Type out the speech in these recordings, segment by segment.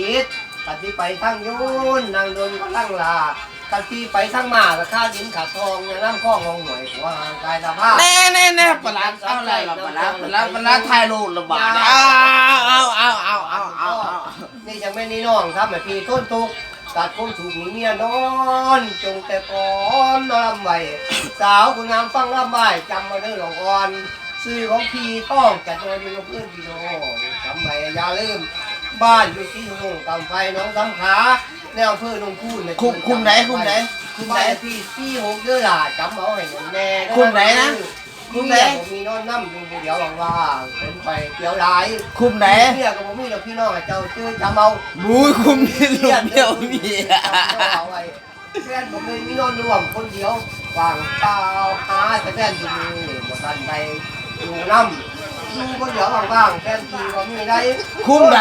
ผิดกันที่ไปทั้งโยนนางโดนก็ทั้งลากันที่ไปทั้งมากับข้าดินขาทองเนี่ยน้ำข้องของหน่วยหัวห่างกายสภาพแน่แน่แน่ปลาเอาอะไรล่ะปลาปลาปลาถ่ายรูประบาดเอาเอาเอาเอาเอาเอาเอานี่ยังไม่นี่น้องครับแม่พี่ต้นทุกตัดคมถูกหนีเมียนอน จงแต่ก่อนนอนลำไว้สาวคุณงามฟังลำใบจำมาเด้อหลงอ่อนซื้อของพี่ต้องจัดโดยมีเพื่อนพี่น้องจำไว้อย่าลืม บ้านอยู่ที่หงกำไฟน้องสังขาแนวอำเภอหนองคูนคุมคุมไหนคุมไหนคุมไหนไปพี่ซี่หกเด้อล่ะจำเอาให้แน่ๆเด้อคุมไหนนะคุคุมมไหไหนนผมมีนอนน้ำอยู่เดียวว่างๆเป็นไปเดียวหลายคุมไหนเนี่ยกับผมมีเราพี่น้องอะเจ้าชื่อจำเอาบุ้ยคุมที่ลูกเดียวมีเอาไว้แฟนผมเลยมีนอนรวมคนเดียววางเปล่าหาแต่แฟนที่มีบ่ทันใดอยู่น้ำอยู่คนเดียวว่างๆแฟนที่ว่ามีได้คุมไหน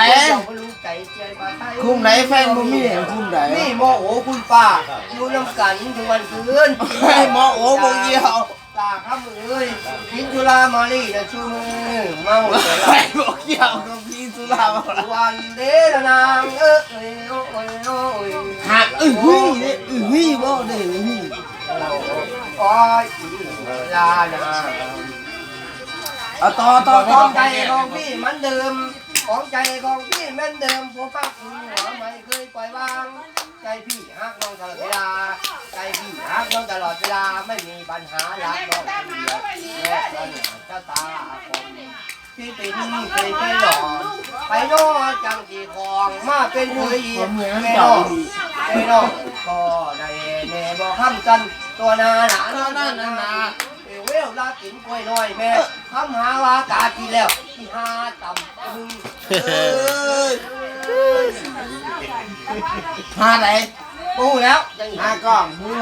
เจ้าบ่รู้ใจใจมาไทยคุมไหนแฟนบ่มีคุมไหนนี่โมโหคุณป้าอยู่น้ำกันทุกวันคืนให้หมอโอ้บ่เกี่ยวตาข้ามมือเอ้ยกินจุฬามาลีนะชูมือเมาเสร็จให้แล้วบ่เกี่ยวกับพี่สุรามาละวันเดละนางเอ้ยโอ้ยโอ้ยหักอื้อหือเนี่ยอื้อหือบ่ได้อื้อหือโอ้ยลานาเอาต่อต่อขต่อองใจของพี่เหมันเดิม ของใจของพี่เหมือนเดิมผัวปักหัวไม่เคยปล่อยวาง ใจพี่ฮักน้องตลอดเวลา ใจพี่ฮักน้องตลอดเวลาไม่มีปัญหารักน้องคนเดียวแม่ปัญหาเจ้าตาคมพี่เป็นเคยไปหลอกไปโน่จังสีทองมาเป็นเคยอีกแม่นองแม่นองก็ได้แน่บอกคำกันตัวนาหนานั่นนั่นนั่นนะเวลลากินกล้วยน้อยแม่ทำหาว่ากากินแล้วที่หาต่ำมึงเอ้ยหาไหนปูแล้วจังหาหากล้องมือ